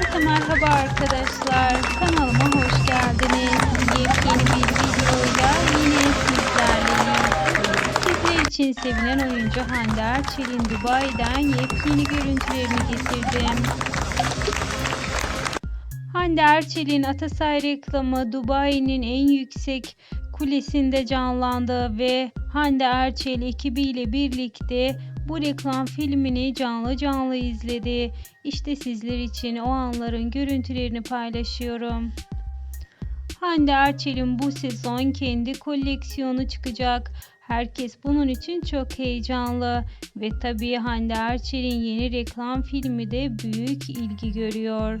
Herkese merhaba arkadaşlar. Kanalıma hoş geldiniz. Yepyeni bir videoyla yine sizlerleyim. Sizler için sevilen oyuncu Hande Erçel'in Dubai'den yepyeni görüntülerini getirdim. Hande Erçel'in Atasay reklamı Dubai'nin en yüksek kulesinde canlandı ve Hande Erçel ekibiyle birlikte bu reklam filmini canlı canlı izledi. İşte sizler için o anların görüntülerini paylaşıyorum. Hande Erçel'in bu sezon kendi koleksiyonu çıkacak. Herkes bunun için çok heyecanlı ve tabii Hande Erçel'in yeni reklam filmi de büyük ilgi görüyor.